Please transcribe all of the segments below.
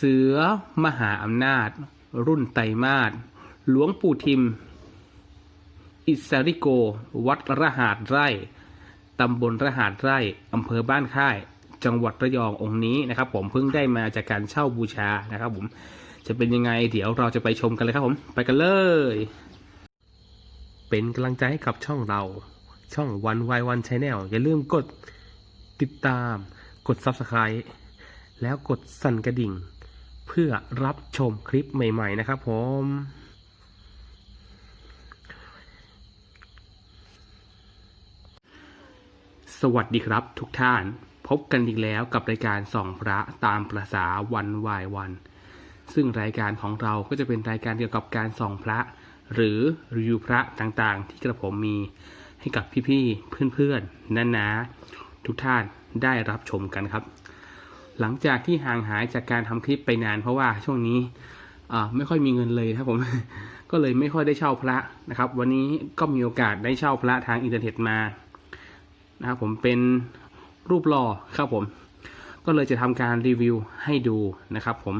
เสือมหาอำนาจ รุ่นไตรมาสหลวงปู่ทิม อิสริโก วัดระหาดไร่ตำบลระหาดไร่อำเภอบ้านค่าย จังหวัดระยององค์นี้นะครับ ผมเพิ่งได้มาจากการเช่าบูชานะครับ ผมจะเป็นยังไง เดี๋ยวเราจะไปชมกันเลยครับผม ไปกันเลย เป็นกำลังใจให้กับช่องเรา ช่องวันวายวันชาแนลอย่าลืมกดติดตาม กด Subscribe แล้วกดสั่นกระดิ่ง เพื่อรับชมคลิปใหม่ๆนะครับผมสวัสดีครับทุกท่านพบกันอีกแล้วกับรายการส่องพระตามประษาวันวายวัน ซึ่งรายการของเราก็จะเป็นรายการเกี่ยวกับการส่องพระ หรือรีวิวพระต่างๆ ที่กระผมมีให้กับพี่ๆเพื่อนๆนานาทุกท่านได้รับชมกันครับ หลังจากที่ห่างหายจากการทำคลิปไปนาน เพราะว่าช่วงนี้ไม่ค่อยมีเงินเลยครับผม ก็เลยไม่ค่อยได้เช่าพระนะครับ วันนี้ก็มีโอกาสได้เช่าพระทางอินเทอร์เน็ตมานะครับผมเป็นรูปหล่อครับผม ก็เลยจะทำการรีวิวให้ดูนะครับ ผม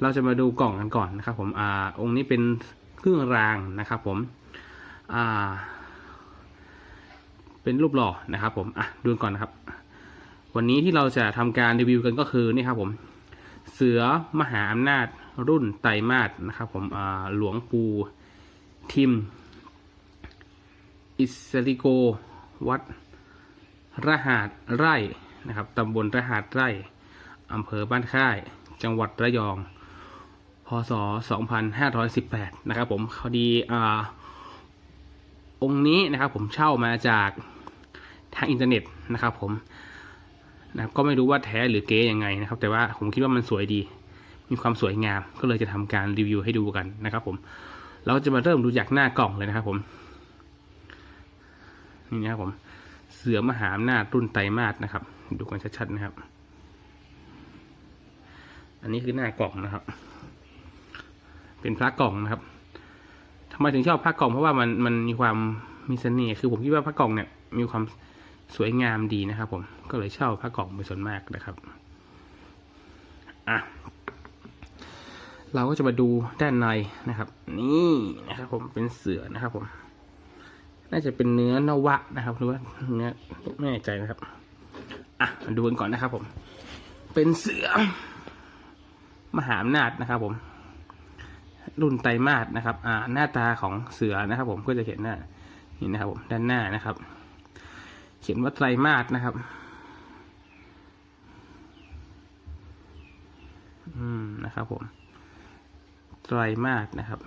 เราจะมาดูกล่องกันก่อนนะครับผมอองค์นี้เป็นเครื่องรางนะครับ ผมเป็นรูปหล่อนะครับ ผมอะดูก่อนนะครับ วันนี้ที่เราจะทำการรีวิวกันก็คือนี่ครับผม เสือมหาอำนาจรุ่นไตรมาสนะครับ ผมหลวงปู่ทิม อิสริโก วัดระหาดไร่นะครับตำบลระหาดไร่อำเภอบ้านค่าย จังหวัดระยอง พศ 2518 นะครับผมพอดีอองค์นี้นะครับผมเช่ามาจากทางอินเทอร์เน็ตนะครับผม นะก็ไม่รู้ว่าแท้หรือเก๊ยังไงนะครับ แต่ว่าผมคิดว่ามันสวยดี มีความสวยงาม ก็เลยจะทำการรีวิวให้ดูกันนะครับ ผม เราจะมาเริ่มดูจากหน้ากล่องเลยนะครับ ผมนี่นะครับผม เสือมหาอำนาจรุ่นไตรมาสนะครับ ดูกันชัดๆนะครับ อันนี้คือหน้ากล่องนะครับ เป็นพระกล่องนะครับทำไมถึงชอบพระกล่องเพราะว่ามันมันมีความมีเสน่ห์คือผมคิดว่าพระกล่องเนี่ยมีความ สวยงามดีนะครับ ผมก็เลยเช่าผ้ากล่องเป็นส่วนมากนะครับอะเราก็จะมาดูด้านในนะครับ นี่นะครับ ผมเป็นเสือนะครับ ผม น่าจะเป็นเนื้อนวะนะครับหรือว่าเนื้อไม่แน่ใจนะครับอะมาดูกันก่อนนะครับ ผม เป็นเสือ มหาอำนาจนะครับ ผม รุ่นไตรมาสนะครับ อ่า หน้าตาของเสือนะครับ ผมก็จะเห็นหน้านี่นะครับ ผม ด้านหน้านะครับ เขียนว่าไตรมาสนะครับ อืมนะครับผม ไตรมาสนะครับ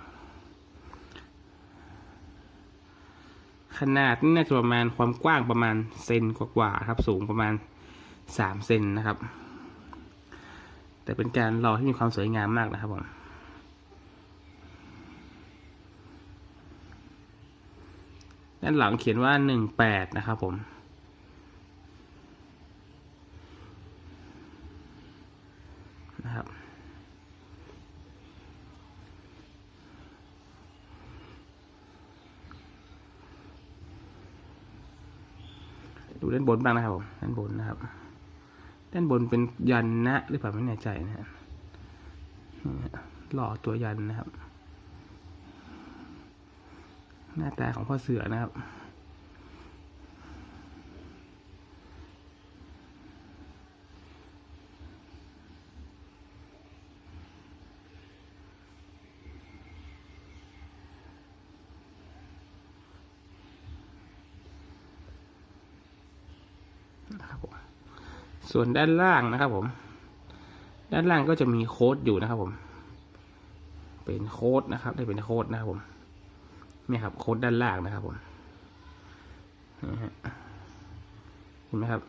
ขนาดนี่น่าจะประมาณความกว้างประมาณเซนกว่าๆครับ สูงประมาณสามเซนนะครับ แต่เป็นการหล่อที่มีความสวยงามมากนะครับผมด้านหลังเขียนว่าหนึ่งแปดนะครับผม นะครับ ดูด้านบนบ้างนะครับผมด้านบนนะครับ ด้านบนเป็นยันนะหรือเปล่าไม่แน่ใจนะฮะหล่อตัวยันนะครับ หน้าตาของพ่อเสือนะครับ ส่วนด้านล่างนะครับผม ด้านล่างก็จะมีโค้ดอยู่นะครับผม เป็นโค้ดนะครับ ได้เป็นโค้ดนะครับผมนี่ครับโค้ดด้านล่างนะครับผมนี่ฮะเห็นไหมครับ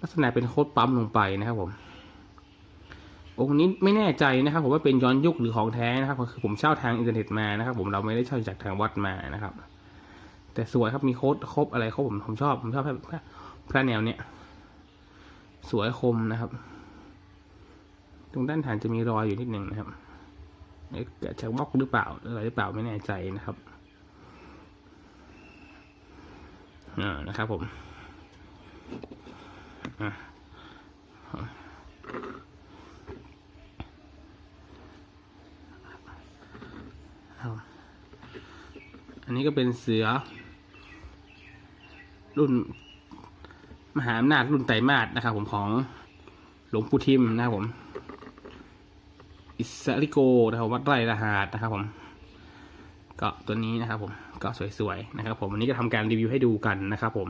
ลักษณะเป็นโค้ดปั๊มลงไปนะครับผม องค์นี้ไม่แน่ใจนะครับ ผมว่าเป็นย้อนยุคหรือของแท้นะครับคือผมเช่าทางอินเทอร์เน็ตมานะครับ ผมเราไม่ได้เช่าจากทางวัดมานะครับ แต่สวยครับมีโค้ดครบอะไรครบผมผมชอบผมชอบพระพระแนวเนี้ย สวยคมนะครับ ตรงด้านฐานจะมีรอยอยู่นิดหนึ่งนะครับเกิดจากบล็อกหรือเปล่าอะไรหรือเปล่าไม่แน่ใจนะครับอ่านะครับผมอันนี้ก็เป็นเสือ รุ่น มหาอำนาจรุ่นไตรมาสนะครับ ผมของหลวงปู่ทิมนะครับผม อิสริโกนะครับวัดไร่ละหาดนะครับ ผม ก็ตัวนี้นะครับ ผมก็สวยๆนะครับ ผมวันนี้ก็ทำการรีวิวให้ดูกันนะครับ ผม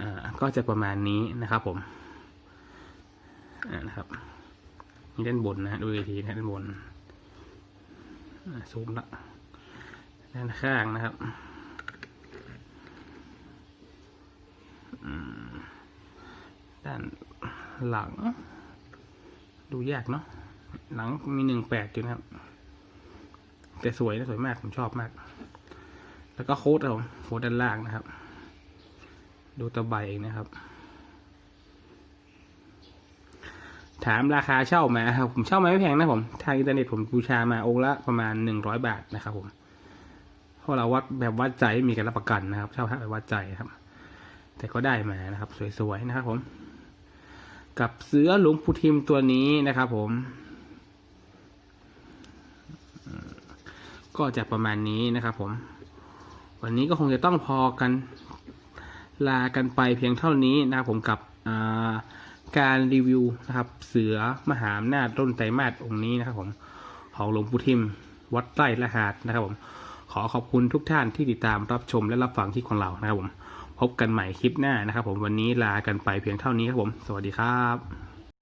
อ่าก็จะประมาณนี้นะครับ ผมอ่านะครับนี่ด้านบนนะดูอีกทีนะด้านบนซูมละด้านข้างนะครับอืม ด้านหลัง ดูยากเนาะหลังมีหนึ่งแปดอยู่นะครับ แต่สวยนะสวยมากผมชอบมาก แล้วก็โค้ดเอาโค้ดด้านล่างนะครับ ดูตะใบนะครับ ถามราคาเช่ามาครับผมเช่ามาไม่แพงนะผม ทางอินเทอร์เน็ตผมบูชามาองค์ละประมาณหนึ่งร้อยบาทนะครับผมเพราะเราวัดแบบวัดใจมีการรับประกันนะครับ เช่าพระแบบวัดใจครับ แต่ก็ได้มานะครับ สวยๆนะครับผม กับเสือหลวงปูทิมตัวนี้นะครับผม ก็จะประมาณนี้นะครับผม วันนี้ก็คงจะต้องพอกันลากันไปเพียงเท่านี้นะครับผมกับาการรีวิวนะครับ เสือมหาอำนาจต้นไตรมาสองค์นี้นะครับผมของหลวงปู่ทิม วัดไร่ละหาดนะครับผมขอขอบคุณทุกท่านที่ติดตามรับชมและรับฟังคลิปของเรานะครับผม พบกันใหม่คลิปหน้านะครับผมวันนี้ลากันไปเพียงเท่านี้ครับผม สวัสดีครับ